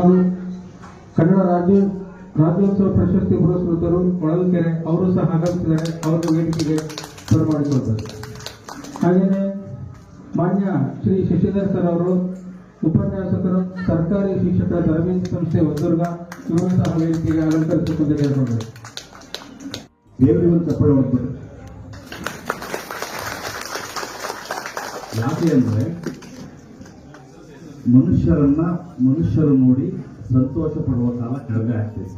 ಅವರು ಕನ್ನಡ ರಾಜ್ಯ ರಾಜ್ಯೋತ್ಸವ ಪ್ರಶಸ್ತಿ ಪುರಸ್ಕೃತರು ಹೊಳಲ್ಕೆರೆ ಅವರು ಸಹ ಆಗಮಿಸಿದ್ದಾರೆ. ಅವರ ವೇದಿಕೆಗೆ ಬರಮಾಡಿಕೊಳ್ತಾರೆ ಹಾಗೆಯೇ ಮಾನ್ಯ ಶ್ರೀ ಶಶಿಧರ್ ಸರ್ ಅವರು ಉಪನ್ಯಾಸಕರು, ಸರ್ಕಾರಿ ಶಿಕ್ಷಕರ ತರಬೇತಿ ಸಂಸ್ಥೆ ಹೊಸದುರ್ಗ ಇವರು ಸಹ ವೇದಿಕೆಗೆ ಅಲಂಕರಿಸಿಕೊಂಡಿದೆ ಎಂದು ದೇವರಿಗೊಂದು ಚಪ್ಪಳೆ ಯಾಕೆ ಅಂದ್ರೆ ಮನುಷ್ಯರನ್ನ ಮನುಷ್ಯರು ನೋಡಿ ಸಂತೋಷ ಪಡುವ ಕಾಲ ಕಡಿಮೆ ಆಗ್ತಿದೆ.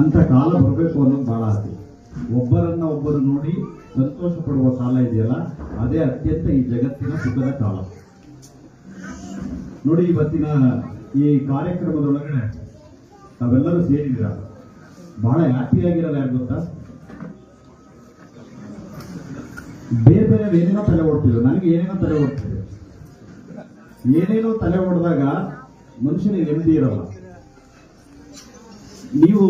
ಅಂತ ಕಾಲ ಬರಬೇಕು ಅನ್ನೋದು ಬಹಳ ಆಸೆ. ಒಬ್ಬರನ್ನ ಒಬ್ಬರು ನೋಡಿ ಸಂತೋಷ ಪಡುವ ಕಾಲ ಇದೆಯಲ್ಲ, ಅದೇ ಅತ್ಯಂತ ಈ ಜಗತ್ತಿನ ಸುಖದ ಕಾಲ. ನೋಡಿ ಇವತ್ತಿನ ಈ ಕಾರ್ಯಕ್ರಮದೊಳಗಡೆ ತಾವೆಲ್ಲರೂ ಸೇರಿದಿರ ಬಹಳ ಹ್ಯಾಪಿ ಆಗಿರಲ್ಲ ಯಾರು ಗೊತ್ತಾ? ಬೇರೆ ಬೇರೆ ಏನೇನೋ ತಲೆ ಓಡ್ತಿದ್ರು ನನಗೆ ಏನೇನೋ ತಲೆ ಓಡ್ತಿದೆ. ಏನೇನೋ ತಲೆ ಹೊಡೆದಾಗ ಮನುಷ್ಯನಿಗೆ ನೆಮ್ಮದಿ ಇರಲ್ಲ. ನೀವು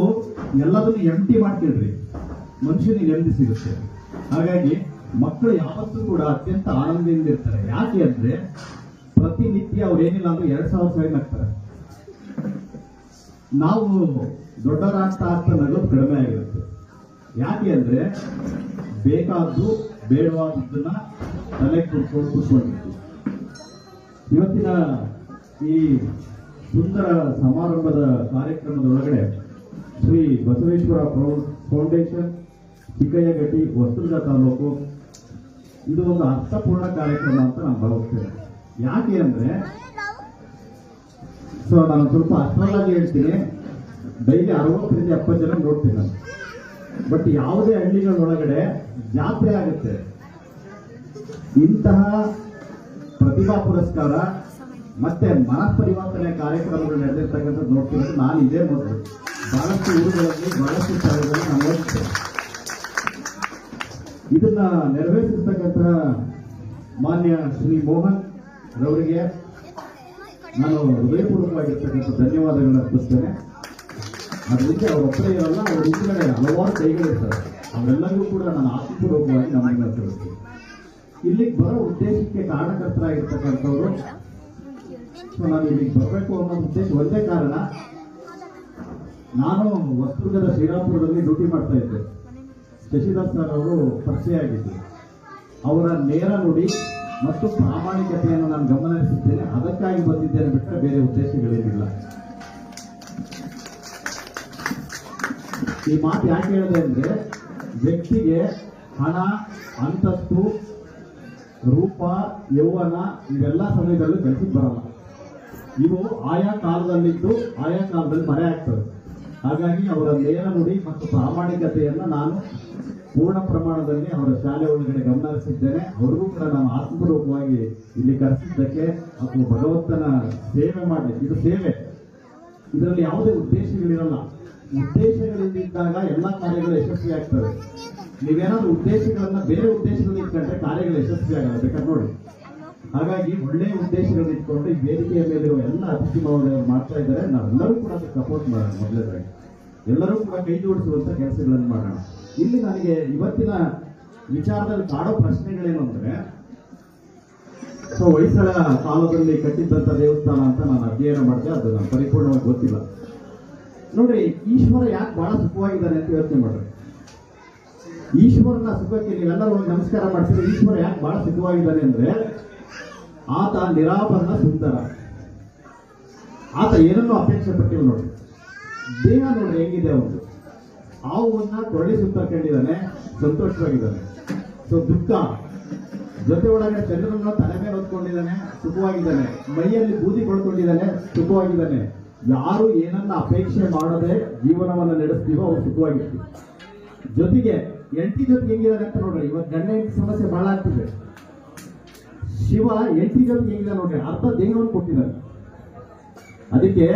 ಎಲ್ಲದನ್ನು ಎಂಟಿ ಮಾಡ್ತೀರಿ ಮನುಷ್ಯನಿಗೆ ನೆಮ್ಮದಿ ಸಿಗುತ್ತೆ. ಹಾಗಾಗಿ ಮಕ್ಕಳು ಯಾವತ್ತೂ ಕೂಡ ಅತ್ಯಂತ ಆನಂದದಿಂದ ಇರ್ತಾರೆ. ಯಾಕೆ ಅಂದ್ರೆ ಪ್ರತಿನಿತ್ಯ ಅವ್ರು ಏನಿಲ್ಲ ಅಂದ್ರೆ ಎರಡ್ ಸಾವಿರ ಸಾವಿರ ಆಗ್ತಾರೆ ನಾವು ದೊಡ್ಡರಾಗ್ತಾ ಆಗ್ತಾ ನಗೋದು ಕಡಿಮೆ ಆಗಿರುತ್ತೆ. ಯಾಕೆ ಅಂದ್ರೆ ಬೇಕಾದ್ದು ಬೇಡವಾದದ್ದನ್ನ ತಲೆ ಕೂತ್ಕೊಂಡಿತ್ತು ಇವತ್ತಿನ ಈ ಸುಂದರ ಸಮಾರಂಭದ ಕಾರ್ಯಕ್ರಮದ ಒಳಗಡೆ ಶ್ರೀ ಬಸವೇಶ್ವರ ಫೌಂಡೇಶನ್ ಚಿಕ್ಕಯ್ಯಗಟ್ಟಿ ಹೊಸದುರ್ಗ ತಾಲೂಕು. ಇದು ಒಂದು ಅರ್ಥಪೂರ್ಣ ಕಾರ್ಯಕ್ರಮ ಅಂತ ನಾನು ಭಾವಿಸ್ತೇನೆ. ಯಾಕೆ ಅಂದ್ರೆ, ಸೊ ನಾನು ಸ್ವಲ್ಪ ಅರ್ಥವಾಗಿ ಹೇಳ್ತೀನಿ. ಡೈಲಿ ಅರವತ್ತರಿಂದ ಎಪ್ಪತ್ತು ಜನ ನೋಡ್ತೀನಿ ನಾನು. ಬಟ್ ಯಾವುದೇ ಹಳ್ಳಿಗಳೊಳಗಡೆ ಜಾತ್ರೆ ಆಗುತ್ತೆ. ಇಂತಹ ಪ್ರತಿಭಾ ಪುರಸ್ಕಾರ. ಮತ್ತೆ ಮನಃಪರಿವರ್ತನೆ ಕಾರ್ಯಕ್ರಮಗಳು ನಡೆದಿರ್ತಕ್ಕಂಥದ್ದು ನೋಡ್ತಿರೋದು ನಾನು ಇದೇ ಮೊದಲು. ಬಹಳಷ್ಟು ಊರುಗಳಲ್ಲಿ, ಬಹಳಷ್ಟು ಸ್ಥಳಗಳಲ್ಲಿ ನಾನು ಇದನ್ನ ನೆರವೇರಿಸಿರ್ತಕ್ಕಂತಹ ಮಾನ್ಯ ಶ್ರೀ ಮೋಹನ್ ರವರಿಗೆ ನಾನು ಹೃದಯಪೂರ್ವಕವಾಗಿರ್ತಕ್ಕಂಥ ಧನ್ಯವಾದಗಳನ್ನ ಅರ್ಪಿಸ್ತೇನೆ. ಅದರಿಂದ ಅವರ ಇರಲ್ಲ, ಅವರ ಹಿಂದ್ಗಡೆ ಹಲವಾರು ಕೈಗಳಿರ್ತಾರೆ. ಅವರೆಲ್ಲರಿಗೂ ಕೂಡ ನಾನು ಆತ್ಮಪೂರ್ವಕವಾಗಿ ನಮಗೆ ತಿಳಿಸ್ತೀನಿ ಇಲ್ಲಿಗೆ ಬರೋ ಉದ್ದೇಶಕ್ಕೆ ಕಾರಣಕರ್ತರಾಗಿರ್ತಕ್ಕಂಥವ್ರು. ಸೊ ನಾನು ಇಲ್ಲಿಗೆ ಬರಬೇಕು ಅನ್ನೋ ಉದ್ದೇಶ ಒಂದೇ ಕಾರಣ. ನಾನು ಹೊಸದುರ್ಗದ ಶ್ರೀರಾಮಪುರದಲ್ಲಿ ಡ್ಯೂಟಿ ಮಾಡ್ತಾ ಇದ್ದೆ. ಶಶಿಧರ್ ಸರ್ ಅವರು ಪರಿಚಯ ಆಗಿದ್ದರು ಅವರ ನೇರ ನುಡಿ ಮತ್ತು ಪ್ರಾಮಾಣಿಕತೆಯನ್ನು ನಾನು ಗಮನಿಸಿದ್ದೇನೆ ಅದಕ್ಕಾಗಿ ಬಂದಿದ್ದೇನೆ ಬಿಟ್ಟರೆ ಬೇರೆ ಉದ್ದೇಶಗಳೇನಿಲ್ಲ. ಈ ಮಾತು ಯಾಕೆ ಹೇಳಿದೆ ಅಂದರೆ, ವ್ಯಕ್ತಿಗೆ ಹಣ, ಅಂತಸ್ತು ರೂಪ, ಯೌವನ ಇವೆಲ್ಲ ಸಮಯದಲ್ಲೂ ಕೆಲಸಕ್ಕೆ ಬರಲ್ಲ. ಇವು ಆಯಾ ಕಾಲದಲ್ಲಿದ್ದು ಆಯಾ ಕಾಲದಲ್ಲಿ ಮರೆ ಆಗ್ತದೆ. ಹಾಗಾಗಿ ಅವರ ನೇರ ನುಡಿ ಮತ್ತು ಪ್ರಾಮಾಣಿಕತೆಯನ್ನು ನಾನು ಪೂರ್ಣ ಪ್ರಮಾಣದಲ್ಲಿ ಅವರ ಶಾಲೆ ಒಳಗಡೆ ಗಮನ ಅವರಿಗೂ ಕೂಡ ನಾನು ಆತ್ಮರೂಪವಾಗಿ ಇಲ್ಲಿ ಕರೆಸಿದ್ದಕ್ಕೆ ಅಥವಾ ಭಗವಂತನ ಸೇವೆ ಮಾಡಿ ಇದು ಸೇವೆ. ಇದರಲ್ಲಿ ಯಾವುದೇ ಉದ್ದೇಶಗಳಿರಲ್ಲ. ಉದ್ದೇಶಗಳಿದ್ದಾಗ ಎಲ್ಲ ಕಾರ್ಯಗಳು ಯಶಸ್ವಿ ಆಗ್ತವೆ ನೀವೇನಾದ್ರೂ ಉದ್ದೇಶಗಳನ್ನ ಬೇರೆ ಉದ್ದೇಶಗಳನ್ನ ಇಟ್ಕೊಂಡ್ರೆ ಕಾರ್ಯಗಳು ಯಶಸ್ವಿ ಆಗಲ್ಲ, ಬೇಕಾದ್ರೆ ನೋಡಿ. ಹಾಗಾಗಿ ಒಳ್ಳೆ ಉದ್ದೇಶಗಳನ್ನ ಇಟ್ಕೊಂಡು ಈ ವೇದಿಕೆಯ ಮೇಲಿರುವ ಎಲ್ಲ ಅತಿಥಿ ಮಹೋದಯರು ಮಾಡ್ತಾ ಇದ್ದಾರೆ. ನಾವೆಲ್ಲರೂ ಕೂಡ ಅದಕ್ಕೆ ಸಪೋರ್ಟ್ ಮಾಡೋಣ ಮೊದಲೇದಾಗಿ. ಎಲ್ಲರೂ ಕೂಡ ಕೈ ಜೋಡಿಸುವಂತ ಕೆಲಸಗಳನ್ನು ಮಾಡೋಣ. ಇಲ್ಲಿ ನನಗೆ ಇವತ್ತಿನ ವಿಚಾರದಲ್ಲಿ ಕಾಡೋ ಪ್ರಶ್ನೆಗಳೇನು ಅಂದ್ರೆ, ಸೊ ಹೊಯ್ಸಳ ಕಾಲದಲ್ಲಿ ಕಟ್ಟಿದ್ದಂತ ದೇವಸ್ಥಾನ ಅಂತ ನಾನು ಅಧ್ಯಯನ ಮಾಡಿದೆ, ಅದು ನಾನು ಪರಿಪೂರ್ಣವಾಗಿ ಗೊತ್ತಿಲ್ಲ. ನೋಡ್ರಿ, ಈಶ್ವರ ಯಾಕೆ ಬಹಳ ಸುಖವಾಗಿದ್ದಾನೆ ಅಂತ ಯೋಚನೆ ಮಾಡ್ರಿ. ಈಶ್ವರನ ಸುಖಕ್ಕೆ ನೀವೆಲ್ಲರೂ ನಮಸ್ಕಾರ ಮಾಡ್ತೀರಿ ಈಶ್ವರ ಯಾಕೆ ಬಹಳ ಸುಖವಾಗಿದ್ದಾನೆ ಅಂದ್ರೆ ಆತ ನಿರಾಭರಣ ಸುಂದರ. ಆತ ಏನನ್ನೂ ಅಪೇಕ್ಷೆ ಪಟ್ಟಿಲ್ಲ ನೋಡಿ. ದೇಹ ನೋಡಿ ಹೆಂಗಿದೆ ಅವನು. ಹಾವನ್ನ ಕೊರಳಿ ಸುತ್ತಕೊಂಡಿದ್ದಾನೆ ಸಂತೋಷವಾಗಿದ್ದಾನೆ. ಸೊ ದುಃಖ. ಜೊತೆ ಒಳಗಡೆ ಚಂದ್ರನ ತಲೆ ಮೇಲೆ ಹೊತ್ಕೊಂಡಿದ್ದಾನೆ, ಸುಖವಾಗಿದ್ದಾನೆ. ಮೈಯಲ್ಲಿ ಬೂದಿ ಕೊಳ್ಕೊಂಡಿದ್ದಾನೆ ಸುಖವಾಗಿದ್ದಾನೆ. ಯಾರು ಏನನ್ನ ಅಪೇಕ್ಷೆ ಮಾಡದೆ ಜೀವನವನ್ನು ನಡೆಸ್ತೀವೋ ಅವ್ರು ಸುಖವಾಗಿರ್ತೀವಿ ಜೊತೆಗೆ ಎಂಟಿ ಜೊತೆ ಹೆಂಗಿದ್ದಾರೆ ಅಂತ ನೋಡ್ರಿ. ಇವತ್ತು ಗಂಡ ಹೆಂಡತಿ ಸಮಸ್ಯೆ ಬಹಳ ಆಗ್ತಿದೆ. ಶಿವ ಎಂಟಿ ಜೊತೆ ಹೆಂಗಿದೆ ನೋಡ್ರಿ. ಅರ್ಥ ದೇಹವನ್ನು ಕೊಟ್ಟಿದ್ದಾರೆ. ಅದಕ್ಕೆ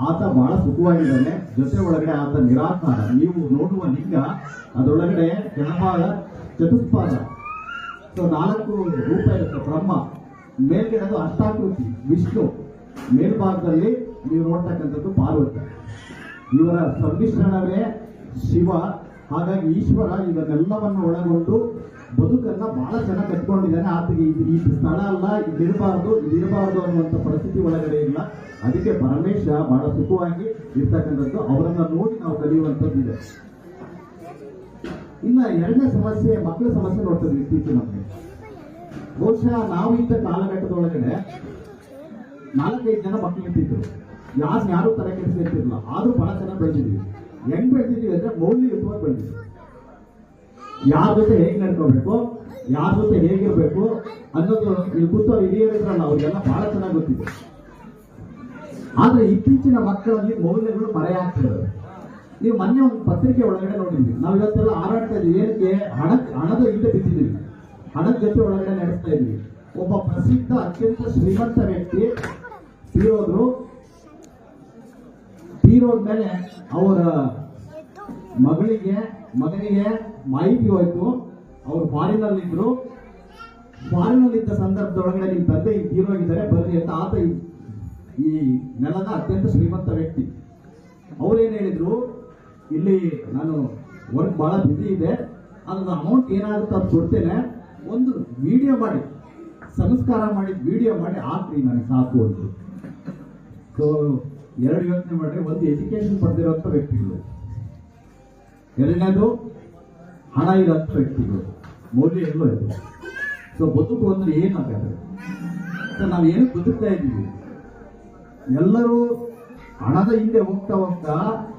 ಆತ ಬಹಳ ಸುಖವಾಗಿದ್ದಾನೆ. ಜೊತೆ ಒಳಗಡೆ ಆತ ನಿರಾಕಾರ ನೀವು ನೋಡುವ ಲಿಂಗ, ಅದರೊಳಗಡೆ ಕೆಳಭಾಗ ಚತುಷ್ಪಾದ. ಸೊ, ನಾಲ್ಕು ರೂಪ ಇರುತ್ತೆ. ಬ್ರಹ್ಮ. ಮೇಲ್ಗಡೆ ಅದು ಅಷ್ಟಾಕೃತಿ, ವಿಷ್ಣು. ಮೇಲ್ಭಾಗದಲ್ಲಿ ನೀವು ನೋಡ್ತಕ್ಕಂಥದ್ದು ಪಾರ್ವತಿ. ಇವರ ಸಮ್ಮಿಶ್ರಣವೇ ಶಿವ. ಹಾಗಾಗಿ ಈಶ್ವರ ಇದನ್ನೆಲ್ಲವನ್ನು ಒಳಗೊಂಡು ಬದುಕನ್ನ ಬಹಳ ಚೆನ್ನಾಗಿ ಕಟ್ಕೊಂಡಿದ್ದಾನೆ. ಆತಗೆ ಈ ಸ್ಥಳ ಅಲ್ಲ, ಇದಿರಬಾರ್ದು ಇದಿರಬಾರ್ದು ಅನ್ನುವಂಥ ಪರಿಸ್ಥಿತಿ ಒಳಗಡೆ ಇಲ್ಲ. ಅದಕ್ಕೆ ಪರಮೇಶ ಬಹಳ ಸುಖವಾಗಿ ಇರ್ತಕ್ಕಂಥದ್ದು ಅವರನ್ನ ನೋಡಿ ನಾವು ಕಲಿಯುವಂಥದ್ದು ಇದೆ. ಇನ್ನ ಎರಡನೇ ಸಮಸ್ಯೆ, ಮಕ್ಕಳ ಸಮಸ್ಯೆ ನೋಡ್ತದೆ ಇತ್ತೀಚಿನ ನಮಗೆ ಬಹುಶಃ ನಾವು ಇದ್ದ ಕಾಲಘಟ್ಟದೊಳಗಡೆ ನಾಲ್ಕೈದು ಜನ ಮಕ್ಕಳು ಇರ್ತಿದ್ರು ಯಾರು ಯಾರು ತಲೆ ಕೆಡಿಸ್ತಿರ್ತಿರ್ಲಿಲ್ಲ ಆದ್ರೂ ಬಹಳ ಚೆನ್ನಾಗಿ ಬೆಳೆದಿದ್ವಿ ಹೆಂಗ್ ಬೆಳೆದಿದ್ದೀವಿ ಅಂದ್ರೆ ಮೌಲ್ಯಯುತವಾಗಿ ಬೆಳೆದಿದ್ವಿ ಯಾರ ಜೊತೆ ಹೇಗೆ ನಡ್ಕೋಬೇಕು, ಯಾರ ಜೊತೆ ಹೇಗಿರ್ಬೇಕು ಅನ್ನೋದು ಇಲ್ಲಿ ಕೂತೋ ಹಿರಿಯರಿದ್ರಲ್ಲ ಅವ್ರಿಗೆಲ್ಲ ಬಹಳ ಚೆನ್ನಾಗಿ ಗೊತ್ತಿದೆ. ಆದ್ರೆ ಇತ್ತೀಚಿನ ಮಕ್ಕಳಲ್ಲಿ ಮೌಲ್ಯಗಳು ಮರೆಯಾಗ್ತಿರೋದು ನೀವು ಮೊನ್ನೆ ಒಂದು ಪತ್ರಿಕೆ ಒಳಗಡೆ ನೋಡಿದ್ವಿ. ನಾವು ಇವತ್ತೆಲ್ಲ ಹಾರಾಡ್ತಾ ಇದ್ವಿ ಏನಕ್ಕೆ? ಹಣ ಹಣದ ಹಿಂದೆ ಬಿದ್ದಿದ್ದೀವಿ. ಹಣದ ಜೊತೆ ಒಳಗಡೆ ನಡೆಸ್ತಾ ಇದ್ವಿ. ಒಬ್ಬ ಪ್ರಸಿದ್ಧ, ಅತ್ಯಂತ ಶ್ರೀಮಂತ ವ್ಯಕ್ತಿ, ತೀರೋದ್ರು. ತೀರೋದ್ಮೇಲೆ ಅವರ ಮಗಳಿಗೆ, ಮಗನಿಗೆ ಮಾಹಿತಿ ಹೋಯ್ತು. ಅವ್ರು ಫಾರಿನಲ್ಲಿ ಇದ್ರು ಇದ್ದ ಸಂದರ್ಭದೊಳಗಡೆ ನಿಮ್ಮ ತಂದೆ ತೀರೋಗಿದ್ದಾರೆ ಬರ್ರಿ ಅಂತ ಆತ ಈ- ನೆಲದ ಅತ್ಯಂತ ಶ್ರೀಮಂತ ವ್ಯಕ್ತಿ. ಅವ್ರೇನ್ ಹೇಳಿದ್ರು? ಇಲ್ಲಿ ನಾನು ವರ್ಕ್ ಬಹಳ ಬಿಸಿ ಇದೆ. ಅದ್ರ ಅಮೌಂಟ್ ಏನಾಗುತ್ತೆ ಅದು ಕೊಡ್ತೇನೆ ಒಂದು ವಿಡಿಯೋ ಮಾಡಿ. ಸಂಸ್ಕಾರ ಮಾಡಿ ವಿಡಿಯೋ ಮಾಡಿ ಹಾಕ್ರಿ ನನಗೆ ಸಾಕು ಅಂತ. ಸೊ ಎರಡು ಯೋಚನೆ ಮಾಡ್ರಿ ಒಂದು ಎಜುಕೇಶನ್ ಪಡೆದಿರುವಂತ ವ್ಯಕ್ತಿಗಳು. ಎರಡನೇದು, ಹಣ ಇರೋಂಥ ವ್ಯಕ್ತಿಗಳು. ಮೌಲ್ಯ ಎಲ್ಲೋ ಇದೆ. ಸೊ ಬದುಕು ಅಂದ್ರೆ ಏನಾಗುತ್ತೆ ಸೊ ನಾವು ಏನು ಬದುಕ್ತಾ ಇದ್ದೀವಿ? ಎಲ್ಲರೂ ಹಣದ ಹಿಂದೆ ಹೋಗ್ತಾ ಹೋಗ್ತಾ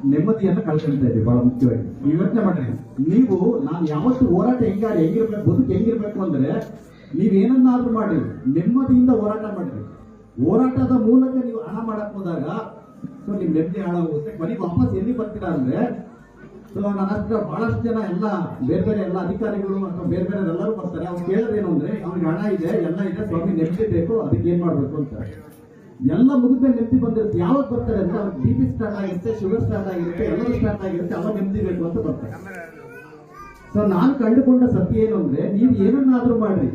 ನೆಮ್ಮದಿಯನ್ನು ಕಳ್ಕೊಳ್ತಾ ಇದ್ದೀವಿ ಬಹಳ ಮುಖ್ಯವಾಗಿ. ನೀವು ಯೋಚನೆ ಮಾಡ್ರಿ. ನೀವು, ನಾನು ಯಾವತ್ತು ಹೋರಾಟ ಹೆಂಗಾರ ಹೆಂಗಿರ್ಬೇಕು, ಬದುಕು ಹೆಂಗಿರ್ಬೇಕು ಅಂದ್ರೆ ನೀವು ಏನನ್ನಾದ್ರೂ ಮಾಡಿ ನೆಮ್ಮದಿಯಿಂದ ಹೋರಾಟ ಮಾಡ್ರಿ. ಹೋರಾಟದ ಮೂಲಕ ನೀವು ಹಣ ಮಾಡಕ್ ಹೋದಾಗ ಸೊ ನಿಮ್ ನೆಮ್ಮದಿ ಹಾಳಾಗುತ್ತೆ. ಕೊನೆಗೆ ವಾಪಸ್ ಎಲ್ಲಿ ಬರ್ತೀರಾ ಅಂದ್ರೆ ಸೊ ನನ್ನ ಹತ್ರ ಬಹಳಷ್ಟು ಜನ ಎಲ್ಲ, ಬೇರೆ ಬೇರೆ ಎಲ್ಲ ಅಧಿಕಾರಿಗಳು ಅಥವಾ ಬೇರೆ ಬೇರೆ ಎಲ್ಲರೂ ಬರ್ತಾರೆ. ಅವ್ರು ಏನು ಅಂದ್ರೆ ಅವ್ರಿಗೆ ಹಣ ಇದೆ, ಎಲ್ಲ ಇದೆ, ಸ್ವಾಮಿ ನೆಮ್ಮದಿ ಬೇಕು, ಅದಕ್ಕೆ ಏನ್ ಮಾಡ್ಬೇಕು? ಅಂತ. ಎಲ್ಲ ಮುಗಿದ ನೆಮ್ಮದಿ ಬಂದಿರುತ್ತೆ. ಯಾವಾಗ ಬರ್ತಾರೆ ಅಂದ್ರೆ ಅವ್ರಿಗೆ ಬಿ ಪಿ ಸ್ಟಾರ್ಟ್ ಆಗಿರುತ್ತೆ ಶುಗರ್ ಸ್ಟಾರ್ಟ್ ಆಗಿರುತ್ತೆ ಎಲ್ಲರೂ ಸ್ಟಾರ್ಟ್ ಆಗಿರುತ್ತೆ, ಅವಾಗ ನೆಮ್ಮದಿ ಬೇಕು ಅಂತ ಬರ್ತಾರೆ. ಸೊ ನಾನು ಕಂಡುಕೊಂಡ ಸತ್ಯ ಏನು ಅಂದ್ರೆ, ನೀವು ಏನನ್ನಾದ್ರೂ ಮಾಡ್ರಿ.